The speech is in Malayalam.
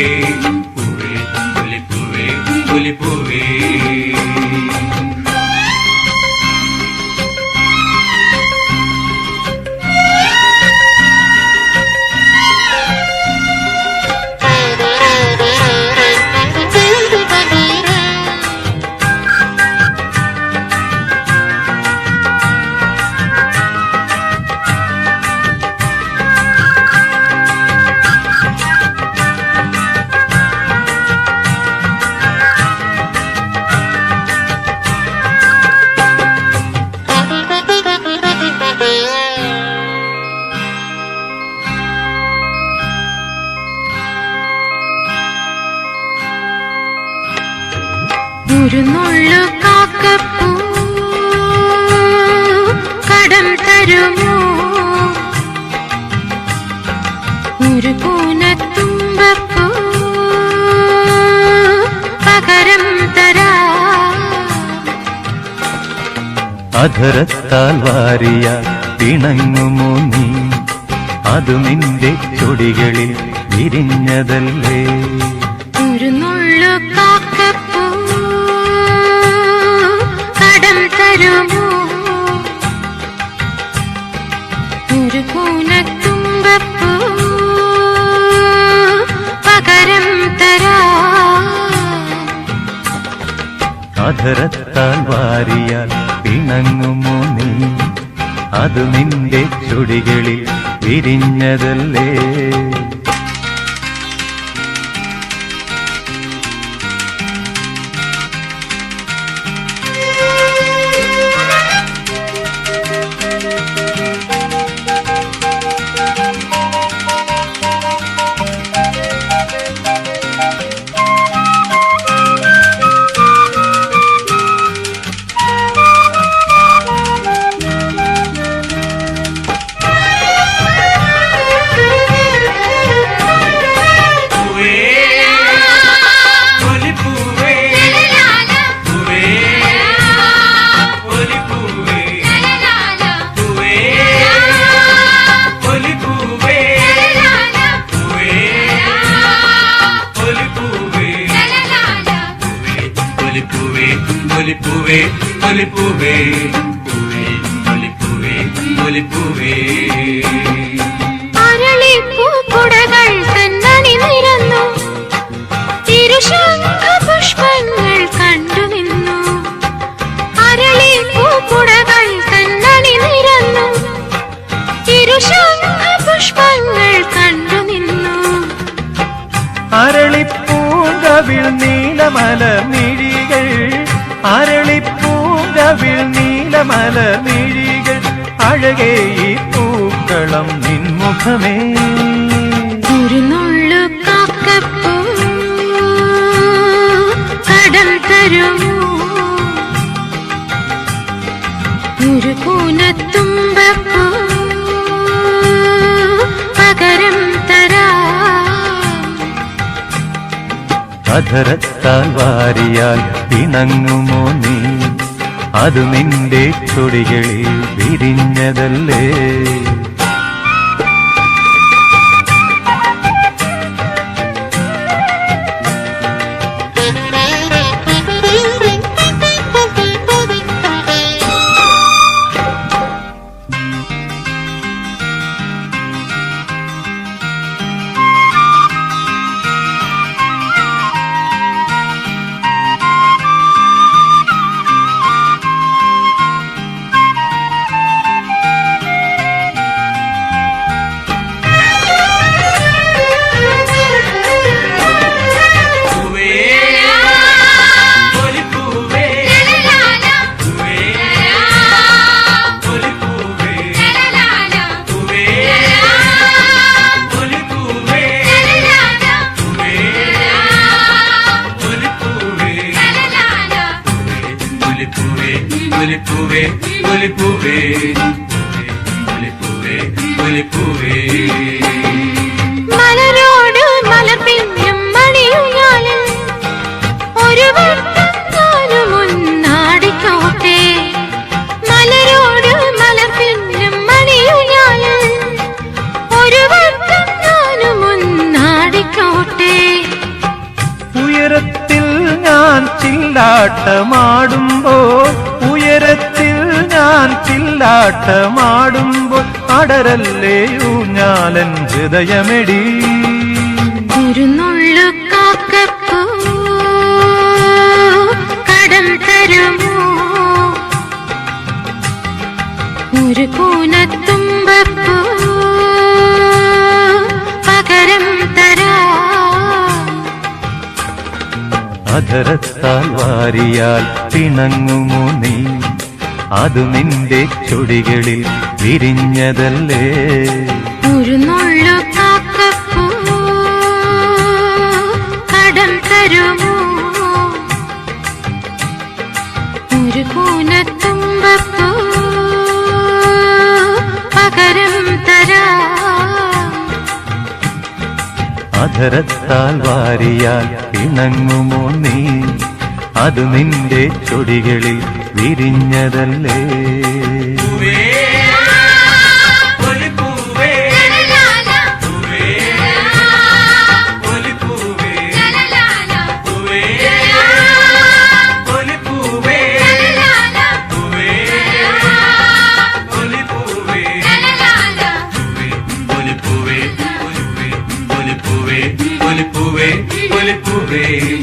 You. അധരത്താൽ വാരിയ പിണങ്ങുമോ നീ? അതു നിന്റെ ചൊടികളിൽ വിരിഞ്ഞതല്ലേ? ഒരു നുള്ളു കാക്കപ്പൂ കടം തരുമോ? ഒരു കൂനത്തുമ്പപ്പൂ പകരം തരാ. അധരത്താൽ വാരിയാൽ പിണങ്ങുമോ നീ? അത് നിന്റെ ചുടികളിൽ വിരിഞ്ഞതല്ലേ? പുലിപ്പൂവേ പുലിപ്പൂവേ പൂവേ പുലിപ്പൂവേ പുലിപ്പൂവേ അരളിപ്പൂക്കുടകൾ തന്നണി നിരന്നു. തിരുശംഖ പുഷ്പങ്ങൾ കണ്ടു നിന്നു. അരളിപ്പൂക്കുടകൾ തന്നണി നിരന്നു. തിരുശംഖ പുഷ്പങ്ങൾ കണ്ടു നിന്നു. അരളിപ്പൂങ്കവിൾ നീലമല മിഴികൾ അരളിപ്പൂങ്കവിൾ നീലമല മിഴികൾ അഴകേ ഈ പൂക്കളം നിൻമുഖമേ. ഒരു കൂനത്തുമ്പപ്പൂ അധരത്താൽ വാരിയാൽ പിണങ്ങുമോ നീ? അത് നിന്റെ ചൊടികളിൽ വിരിഞ്ഞതല്ലേ? ഒലിപ്പുവേ ഒലിപ്പുവേ ഒലിപ്പുവേ ഒലിപ്പുവേ മലരോട് മലപിന്നും മണിയുഞ്ഞാലും ഒരു വട്ടം ഞാനും മലരോട് ഒരു വട്ടം ഉയരത്തിൽ ഞാൻ ചില്ലാട്ടമാടുമ്പോ ഉയരത്തിൽ ഞാൻ ചില്ലാട്ടമാടുമ്പോൾ അടരല്ലേ ഊഞ്ഞാലൻ ഹൃദയമെടി. ഒരു നുള്ളു കാക്കപ്പൂ കടം തരുമോ? ഒരു കൂനത്തുമ്പപ്പൂ പകരം തരാ. അധരത്താൽ വാരിയാൽ പിണങ്ങുമോ നീ? അത് നിന്റെ ചൊടികളിൽ വിരിഞ്ഞതല്ലേ? ഒരു നുള്ളു കാക്കപ്പൂ കടം തരുമോ? ഒരു കൂനത്തുമ്പപ്പൂ പകരം തരാ. അധരത്താൽ വാരിയാൽ ഇണങ്ങുമോ നീ? അത് നിന്റെ ചൊടികളിൽ വിരിഞ്ഞതല്ലേ? Thank ഒലിപ്പൂവേ.